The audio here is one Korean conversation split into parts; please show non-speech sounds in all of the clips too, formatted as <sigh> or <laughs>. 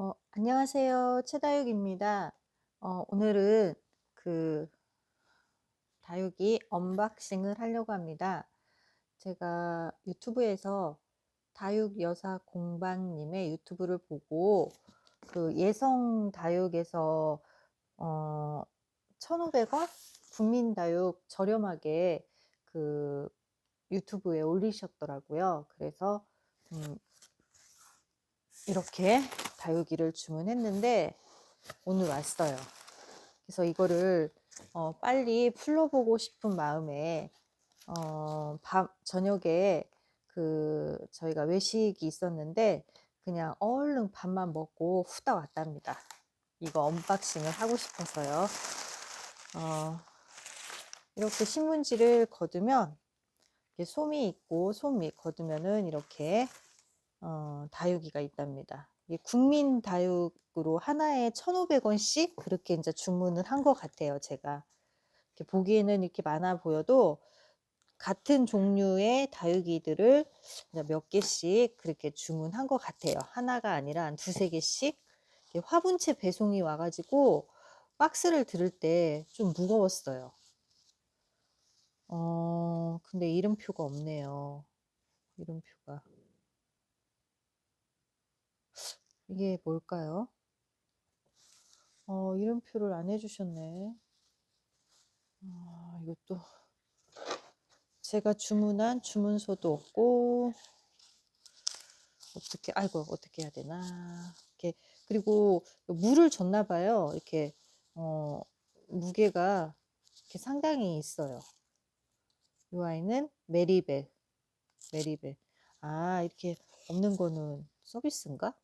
어, 안녕하세요. 최다육입니다. 어, 오늘은 그 다육이 언박싱을 하려고 합니다. 제가 유튜브에서 다육 여사 공방님의 유튜브를 보고 그 예성 다육에서 어, 1,500원 국민 다육 저렴하게 그 유튜브에 올리셨더라고요. 그래서 음, 이렇게 다육이를 주문했는데 오늘 왔어요. 그래서 이거를 어, 빨리 풀러보고 싶은 마음에 어, 밤 저녁에 그 저희가 외식이 있었는데 그냥 얼른 밥만 먹고 후딱 왔답니다. 이거 언박싱을 하고 싶어서요. 어, 이렇게 신문지를 이렇게 솜이 있고 솜이 거두면은 이렇게 어, 다육이가 있답니다. 국민 다육으로 하나에 1,500원씩 그렇게 이제 주문을 한 것 같아요, 제가. 이렇게 보기에는 이렇게 많아 보여도 같은 종류의 다육이들을 몇 개씩 그렇게 주문한 것 같아요. 하나가 아니라 한 두세 개씩 화분체 배송이 와가지고 박스를 들을 때 좀 무거웠어요. 어, 근데 이름표가 없네요. 이름표가. 이게 뭘까요? 어, 이름표를 안 해주셨네. 아, 이것도 제가 주문한 주문서도 없고 어떻게 아이고 어떻게 해야 되나 이렇게 그리고 물을 줬나 봐요. 이렇게 어, 무게가 이렇게 상당히 있어요. 이 아이는 메리벨 메리벨 아 이렇게 없는 거는 서비스인가?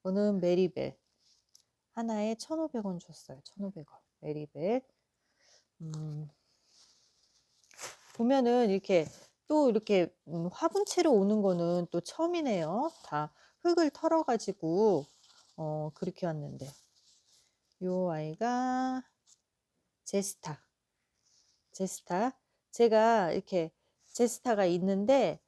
이거는 메리벨. 하나에 1,500원 줬어요. 1,500원. 메리벨. 음, 보면은 이렇게 또 이렇게 음, 화분채로 오는 거는 또 처음이네요. 다 흙을 털어가지고 어, 그렇게 왔는데 요 아이가 제스타 제스타 제가 이렇게 제스타가 있는데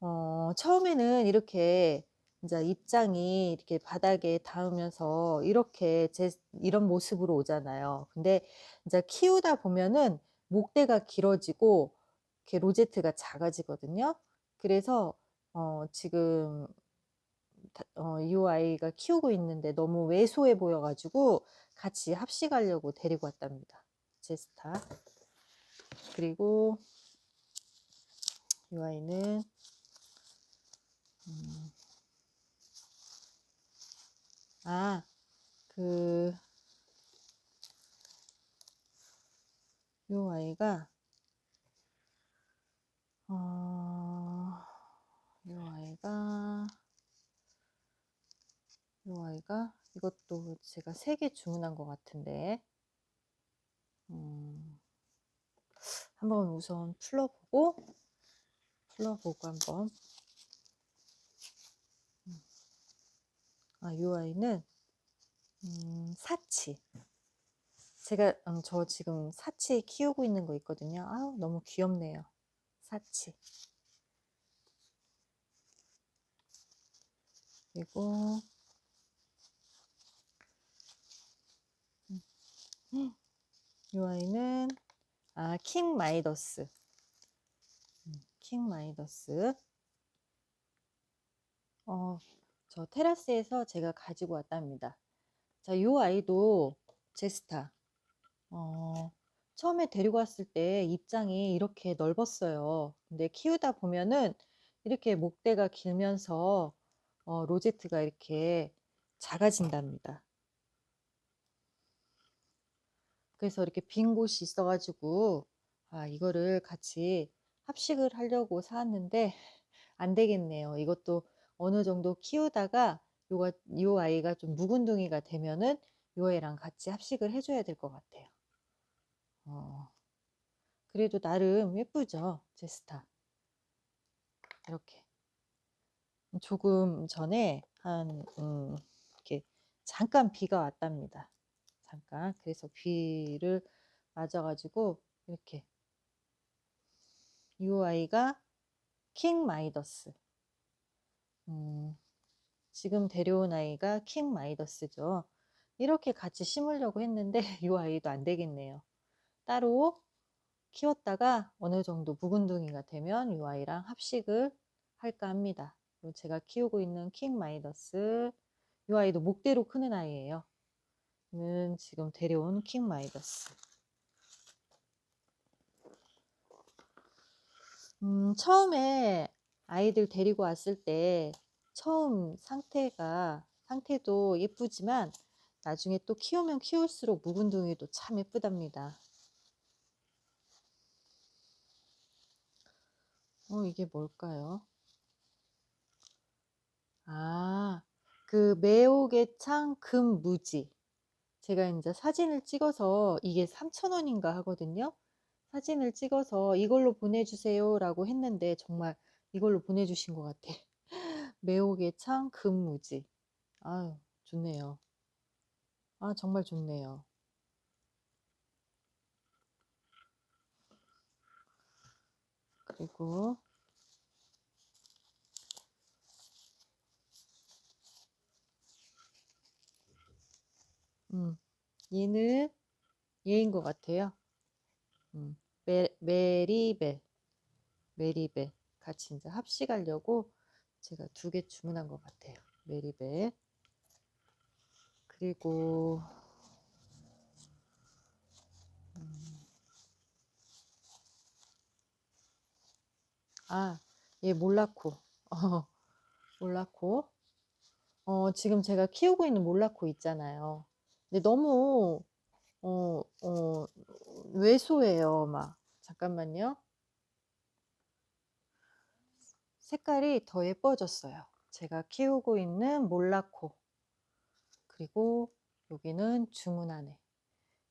어, 처음에는 이렇게 이제 입장이 이렇게 바닥에 닿으면서 이렇게 제, 이런 모습으로 오잖아요. 근데 이제 키우다 보면은 목대가 길어지고 이렇게 로제트가 작아지거든요. 그래서 어, 지금 어, 이 아이가 키우고 있는데 너무 왜소해 보여가지고 같이 합식하려고 데리고 왔답니다. 제스타. 그리고 이 아이는 음, 아, 그, 요 아이가, 어, 요 아이가, 요 아이가, 이것도 제가 세 개 주문한 것 같은데, 음, 한번 우선 풀러보고, 풀러보고 한번 이 아이는 음, 사치. 제가 음, 저 지금 사치 키우고 있는 거 있거든요. 아우 너무 귀엽네요. 사치. 그리고 음, 이 아이는 아, 킹 마이더스. 음, 킹 마이더스. 어, 저 테라스에서 제가 가지고 왔답니다. 자, 요 아이도 제스타. 어, 처음에 데리고 왔을 때 입장이 이렇게 넓었어요. 근데 키우다 보면은 이렇게 목대가 길면서 어, 로제트가 이렇게 작아진답니다. 그래서 이렇게 빈 곳이 있어가지고 아, 이거를 같이 합식을 하려고 사왔는데 안 되겠네요. 이것도 어느 정도 키우다가 요가, 요 아이가 좀 묵은둥이가 되면은 요 애랑 같이 합식을 해줘야 될 것 같아요. 어, 그래도 나름 예쁘죠, 제 스타. 이렇게. 조금 전에 한, 음, 이렇게 잠깐 비가 왔답니다. 잠깐. 그래서 비를 맞아가지고 이렇게. 이 아이가 킹 마이더스. 음, 지금 데려온 아이가 킹 마이더스죠. 이렇게 같이 심으려고 했는데 <laughs> 이 아이도 안 되겠네요. 따로 키웠다가 어느 정도 묵은둥이가 되면 이 아이랑 합식을 할까 합니다. 제가 키우고 있는 킹 마이더스 이 아이도 목대로 크는 아이예요. 는 지금 데려온 킹 마이더스. 음, 처음에 아이들 데리고 왔을 때 처음 상태가 상태도 예쁘지만 나중에 또 키우면 키울수록 묵은둥이도 참 예쁘답니다. 어, 이게 뭘까요? 아, 그 매옥의창 금무지. 제가 이제 사진을 찍어서 이게 3,000원인가 하거든요. 사진을 찍어서 이걸로 보내주세요 라고 했는데 정말 이걸로 보내주신 것 같아. <laughs> 매옥의창 금무지. 아유, 좋네요. 아, 정말 좋네요. 그리고 음, 얘는 얘인 것 같아요. 음, 메, 메리벨, 메리벨 같이 이제 합식하려고 제가 두 개 주문한 것 같아요. 메리벨 그리고 음, 아, 얘 몰라코. 어, 몰라코. 어, 지금 제가 키우고 있는 몰라코 있잖아요. 근데 너무 어, 어, 왜소해요, 막. 잠깐만요. 색깔이 더 예뻐졌어요. 제가 키우고 있는 몰라코. 그리고 여기는 주문한 애.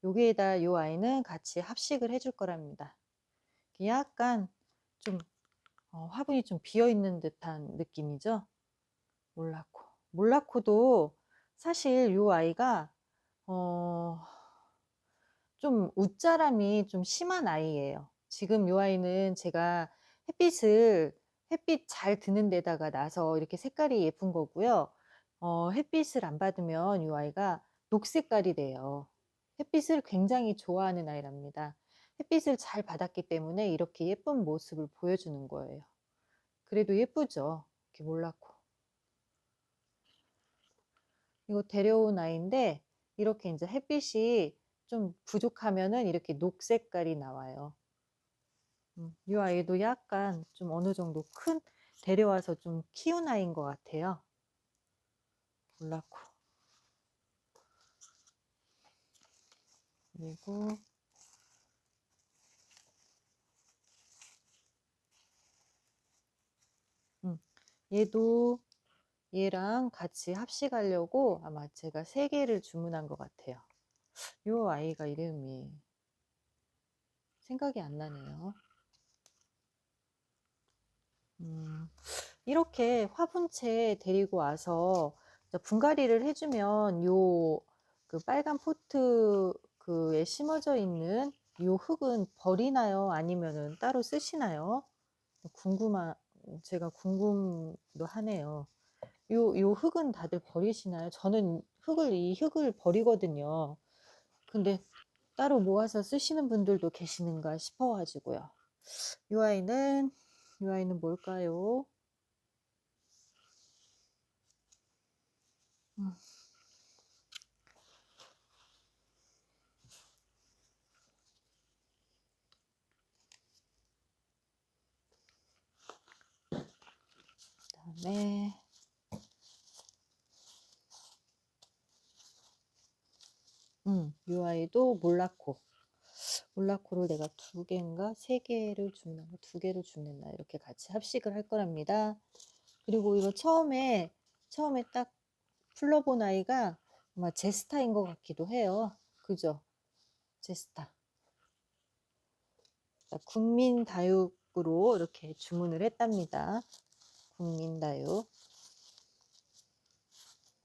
여기에다 요 아이는 같이 합식을 해줄 거랍니다. 약간 좀 어, 화분이 좀 비어 있는 듯한 느낌이죠. 몰라코. 몰라코도 사실 요 아이가 어, 좀 웃자람이 좀 심한 아이예요. 지금 요 아이는 제가 햇빛을 햇빛 잘 드는 데다가 나서 이렇게 색깔이 예쁜 거고요. 어, 햇빛을 안 받으면 이 아이가 녹색깔이 돼요. 햇빛을 굉장히 좋아하는 아이랍니다. 햇빛을 잘 받았기 때문에 이렇게 예쁜 모습을 보여주는 거예요. 그래도 예쁘죠. 이렇게 몰랐고. 이거 데려온 아이인데 이렇게 이제 햇빛이 좀 부족하면은 이렇게 녹색깔이 나와요. 음, 이 아이도 약간 좀 어느 정도 큰 데려와서 좀 키운 아이인 것 같아요. 몰라코. 그리고 음, 얘도 얘랑 같이 합식하려고 아마 제가 세 개를 주문한 것 같아요. 이 아이가 이름이 생각이 안 나네요. 음, 이렇게 화분채 데리고 와서 분갈이를 해주면 요 그 빨간 포트 그에 심어져 있는 요 흙은 버리나요? 아니면은 따로 쓰시나요? 궁금한 제가 궁금도 하네요. 요, 요 흙은 다들 버리시나요? 저는 흙을, 이 흙을 버리거든요. 근데 따로 모아서 쓰시는 분들도 계시는가 싶어가지고요. 이 아이는, 이 아이는 뭘까요? 음. 그다음에 음, 이 아이도 몰라코. 몰라코를 내가 두 개인가 세 개를 줍나 두 개를 줍는다 이렇게 같이 합식을 할 거랍니다. 그리고 이거 처음에 처음에 딱 풀러본 아이가 아마 제스타인 것 같기도 해요. 그죠? 제스타. 국민다육으로 이렇게 주문을 했답니다. 국민다육.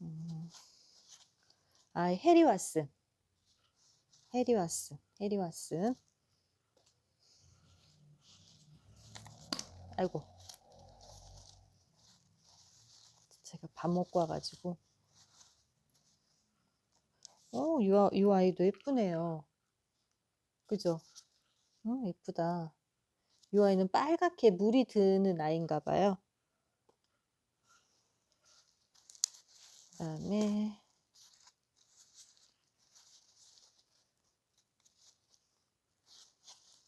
음. 아, 해리와슨. 해리와슨. 해리와슨. 아이고. 제 제가 밥 먹고 와가지고. 어, 이, 아- 이 아이도 예쁘네요. 그죠? 음, 예쁘다. 이 아이는 빨갛게 물이 드는 아이인가 봐요. 그 다음에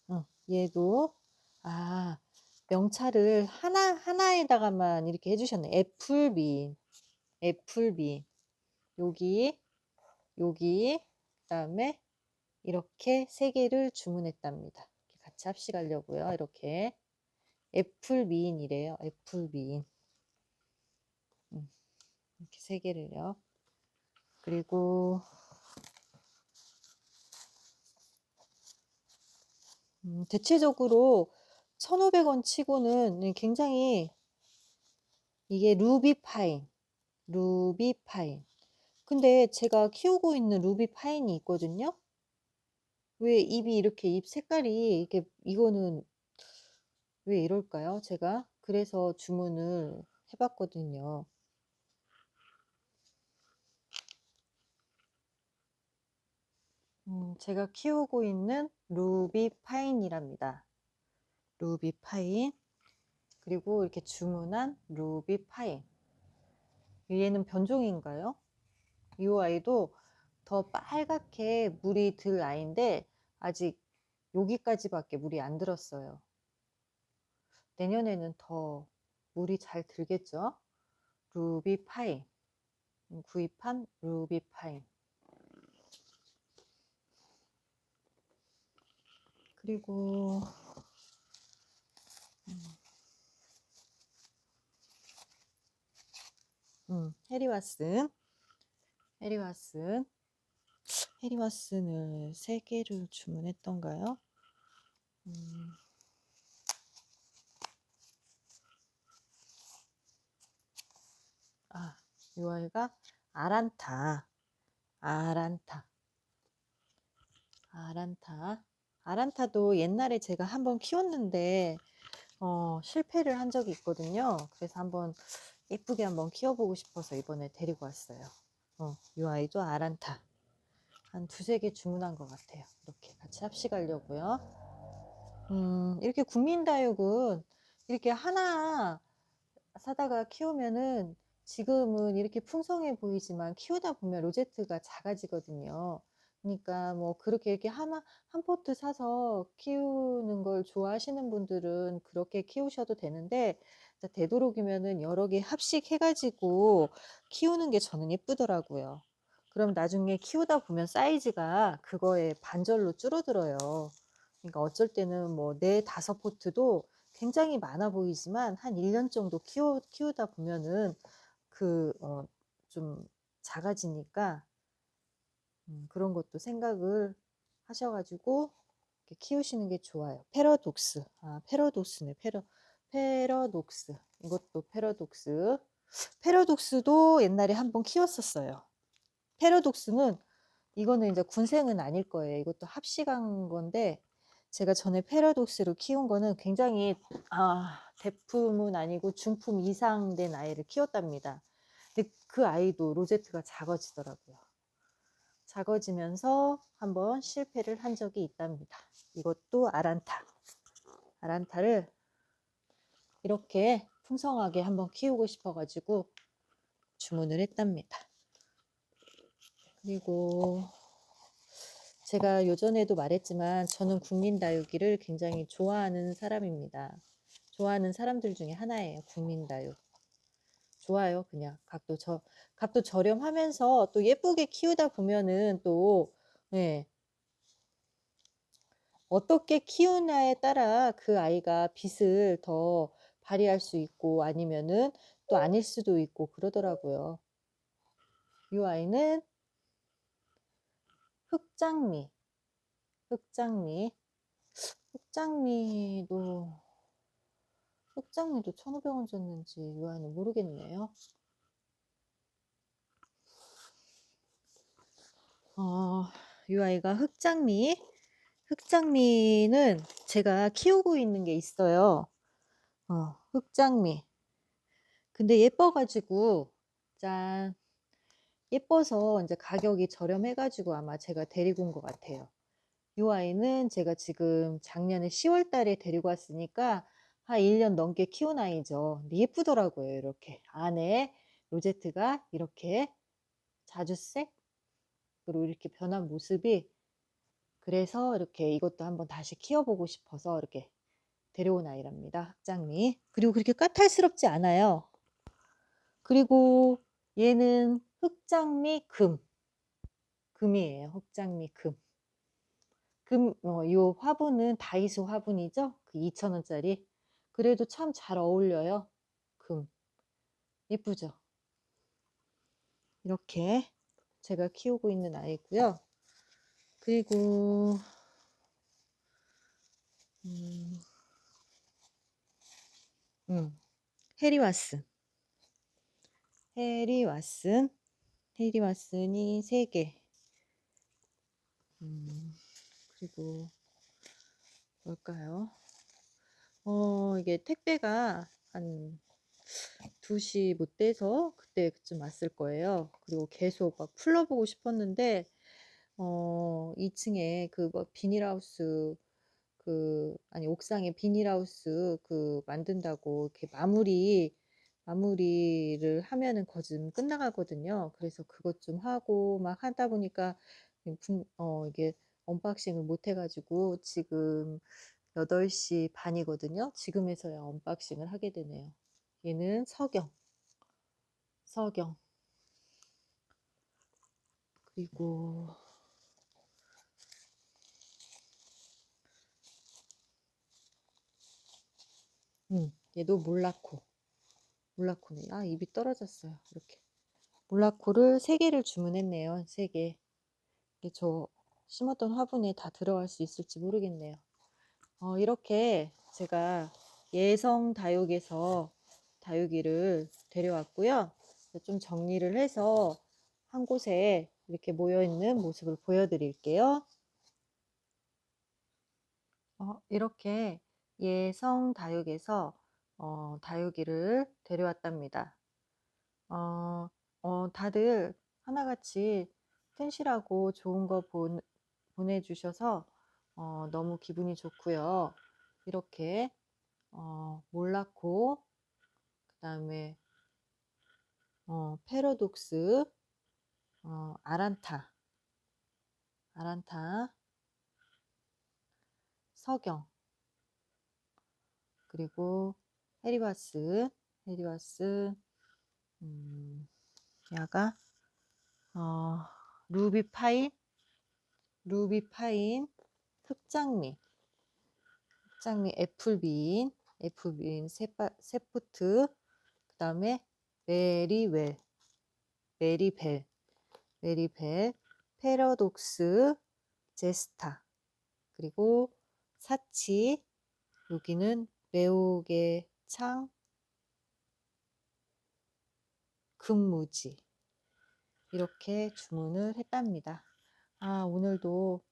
어, 얘도 아 명찰을 하나 하나에다가만 이렇게 해주셨네. 애플빈, 애플빈 여기 여기 그다음에 이렇게 세 개를 주문했답니다. 같이 합식하려고요. 이렇게 애플빈이래요. 애플빈 음, 이렇게 세 개를요. 그리고 음, 대체적으로 1,500원 치고는 굉장히 이게 루비 파인, 루비 파인. 근데 제가 키우고 있는 루비 파인이 있거든요. 왜 잎이 이렇게 잎 색깔이 이게 이거는 왜 이럴까요? 제가 그래서 주문을 해봤거든요. 음, 제가 키우고 있는 루비 파인이랍니다. 루비 파인. 그리고 이렇게 주문한 루비 파인. 얘는 변종인가요? 이 아이도 더 빨갛게 물이 들 아이인데 아직 여기까지밖에 물이 안 들었어요. 내년에는 더 물이 잘 들겠죠? 루비 파인. 음, 구입한 루비 파인. 그리고 음, 해리와슨. 해리와슨. 해리와슨을 세 개를 주문했던가요? 음, 아, 이 아이가 아란타. 아란타. 아란타 아란타도 옛날에 제가 한번 키웠는데 어, 실패를 한 적이 있거든요. 그래서 한번 예쁘게 한번 키워보고 싶어서 이번에 데리고 왔어요. 어, 이 아이도 아란타 한 두세 개 주문한 것 같아요. 이렇게 같이 합식하려고요. 음, 이렇게 국민다육은 이렇게 하나 사다가 키우면은 지금은 이렇게 풍성해 보이지만 키우다 보면 로제트가 작아지거든요. 그러니까 뭐 그렇게 이렇게 하나 한 포트 사서 키우는 걸 좋아하시는 분들은 그렇게 키우셔도 되는데 되도록이면은 여러 개 합식해가지고 키우는 게 저는 예쁘더라고요. 그럼 나중에 키우다 보면 사이즈가 그거에 반절로 줄어들어요. 그러니까 어쩔 때는 뭐 네 다섯 포트도 굉장히 많아 보이지만 한 1년 정도 키우, 키우다 보면은 그, 어, 좀 작아지니까 음, 그런 것도 생각을 하셔가지고 키우시는 게 좋아요. 패러독스. 아, 패러독스네. 패러, 패러독스. 이것도 패러독스. 패러독스도 옛날에 한번 키웠었어요. 패러독스는 이거는 이제 군생은 아닐 거예요. 이것도 합식한 건데 제가 전에 패러독스를 키운 거는 굉장히 아, 대품은 아니고 중품 이상 된 아이를 키웠답니다. 근데 그 아이도 로제트가 작아지더라고요. 작아지면서 한번 실패를 한 적이 있답니다. 이것도 아란타. 아란타를 이렇게 풍성하게 한번 키우고 싶어가지고 주문을 했답니다. 그리고 제가 요전에도 말했지만 저는 국민다육이를 굉장히 좋아하는 사람입니다. 좋아하는 사람들 중에 하나예요. 국민다육. 좋아요. 그냥 값도 저 값도 저렴하면서 또 예쁘게 키우다 보면은 또 네. 어떻게 키우냐에 따라 그 아이가 빛을 더 발휘할 수 있고 아니면은 또 아닐 수도 있고 그러더라고요. 이 아이는 흑장미, 흑장미, 흑장미도 흑장미도 1,500원 줬는지 이 아이는 모르겠네요. 어, 이 아이가 흑장미, 흑장미는 제가 키우고 있는 게 있어요. 어, 흑장미. 근데 예뻐가지고 짠. 예뻐서 이제 가격이 저렴해가지고 아마 제가 데리고 온 것 같아요. 이 아이는 제가 지금 작년에 10월 달에 데리고 왔으니까 한 1년 넘게 키운 아이죠. 근데 예쁘더라고요. 이렇게 안에 로제트가 이렇게 자주색 그리고 이렇게 변한 모습이 그래서 이렇게 이것도 한번 다시 키워보고 싶어서 이렇게 데려온 아이랍니다. 학장미. 그리고 그렇게 까탈스럽지 않아요. 그리고 얘는 흑장미 금. 금이에요. 흑장미 금. 금, 어, 요 화분은 다이소 화분이죠? 그 2,000원짜리. 그래도 참 잘 어울려요. 금. 예쁘죠? 이렇게 제가 키우고 있는 아이고요. 그리고 음, 음, 해리와슨. 해리와슨. 해리와슨이 3개. 음, 그리고 뭘까요? 어, 이게 택배가 한 2시 못 돼서 그때쯤 왔을 거예요. 그리고 계속 막 풀러보고 싶었는데, 어, 2층에 그 뭐 비닐하우스 그 아니 옥상에 비닐하우스 그 만든다고 이렇게 마무리 마무리를 하면은 거좀 끝나가거든요. 그래서 그것 좀 하고 막 하다 보니까 분- 어 이게 언박싱을 못 해가지고 지금 8시 반이거든요. 지금에서야 언박싱을 하게 되네요. 얘는 석영. 석영. 그리고 음, 얘도 몰라코. 몰라코네. 아, 입이 떨어졌어요. 이렇게. 몰라코를 3개를 주문했네요. 3개. 이게 저 심었던 화분에 다 들어갈 수 있을지 모르겠네요. 어, 이렇게 제가 예성 다육에서 다육이를 데려왔고요. 좀 정리를 해서 한 곳에 이렇게 모여 있는 모습을 보여드릴게요. 어, 이렇게 예성 다육에서 어, 다육이를 데려왔답니다. 어, 어, 다들 하나같이 튼실하고 좋은 거 보, 보내주셔서 어, 너무 기분이 좋고요. 이렇게 어, 몰라코, 그 다음에 어, 패러독스, 어, 아란타, 아란타, 석영, 그리고 해리바스, 해리바스, 음, 야가 어, 루비파인, 루비파인, 흑장미, 흑장미 애플빈, 애플빈 세파, 세푸트, 그 다음에 메리웰, 메리벨, 메리벨, 패러독스, 제스타, 그리고 사치, 여기는 레오게 창, 금무지. 이렇게 주문을 했답니다. 아 오늘도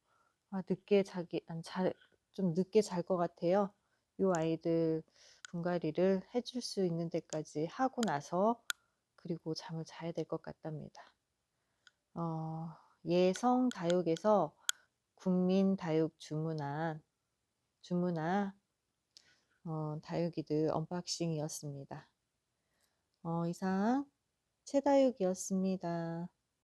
아, 늦게 자기 잘, 좀 늦게 잘 것 같아요. 이 아이들 분갈이를 해줄 수 있는 데까지 하고 나서 그리고 잠을 자야 될 것 같답니다. 어, 예성 다육에서 국민 다육 주문한 주문한 어, 다육이들 언박싱이었습니다. 어, 이상 최다육이었습니다.